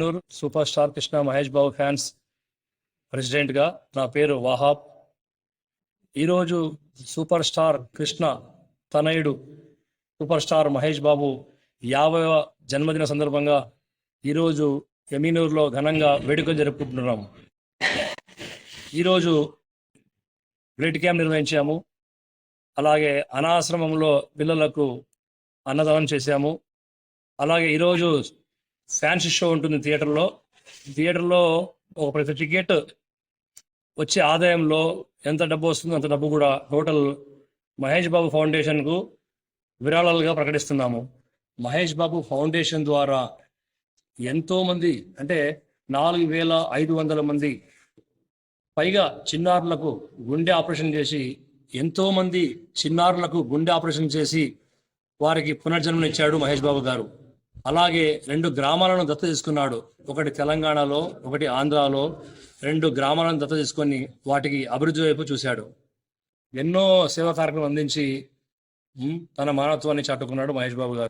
Noor super star Krishna Mahesh Babu fans ప్రెసిడెంట్గా నా పేరు వాహాబ్. ఈరోజు సూపర్ స్టార్ కృష్ణ తనయుడు సూపర్ స్టార్ మహేష్ బాబు యాభైవ జన్మదిన సందర్భంగా ఈరోజు ఎమీనూరులో ఘనంగా వేడుకలు జరుపుకుంటున్నాము ఈరోజు బ్లడ్ క్యాంప్ నిర్వహించాము. అలాగే అనాశ్రమంలో పిల్లలకు అన్నదానం చేశాము. అలాగే ఈరోజు ఫ్యాన్సీ షో ఉంటుంది థియేటర్లో. థియేటర్లో ఒక ప్రతి టికెట్ వచ్చే ఆదాయంలో ఎంత డబ్బు వస్తుందో అంత డబ్బు కూడా టోటల్ మహేష్ బాబు ఫౌండేషన్కు విరాళాలుగా ప్రకటిస్తున్నాము. మహేష్ బాబు ఫౌండేషన్ ద్వారా ఎంతోమంది అంటే నాలుగు వేల ఐదు వందల మంది పైగా చిన్నారులకు గుండె ఆపరేషన్ చేసి ఎంతోమంది చిన్నారులకు గుండె ఆపరేషన్ చేసి వారికి పునర్జన్మనిచ్చాడు మహేష్ బాబు గారు. అలాగే రెండు గ్రామాలను దత్త తీసుకున్నాడు. ఒకటి తెలంగాణలో ఒకటి ఆంధ్రాలో. రెండు గ్రామాలను దత్త తీసుకొని వాటికి అభివృద్ధి వైపు చూశాడు. ఎన్నో సేవా కార్యక్రమం అందించి తన మానవత్వాన్ని చాటుకున్నాడు మహేష్ బాబు గారు.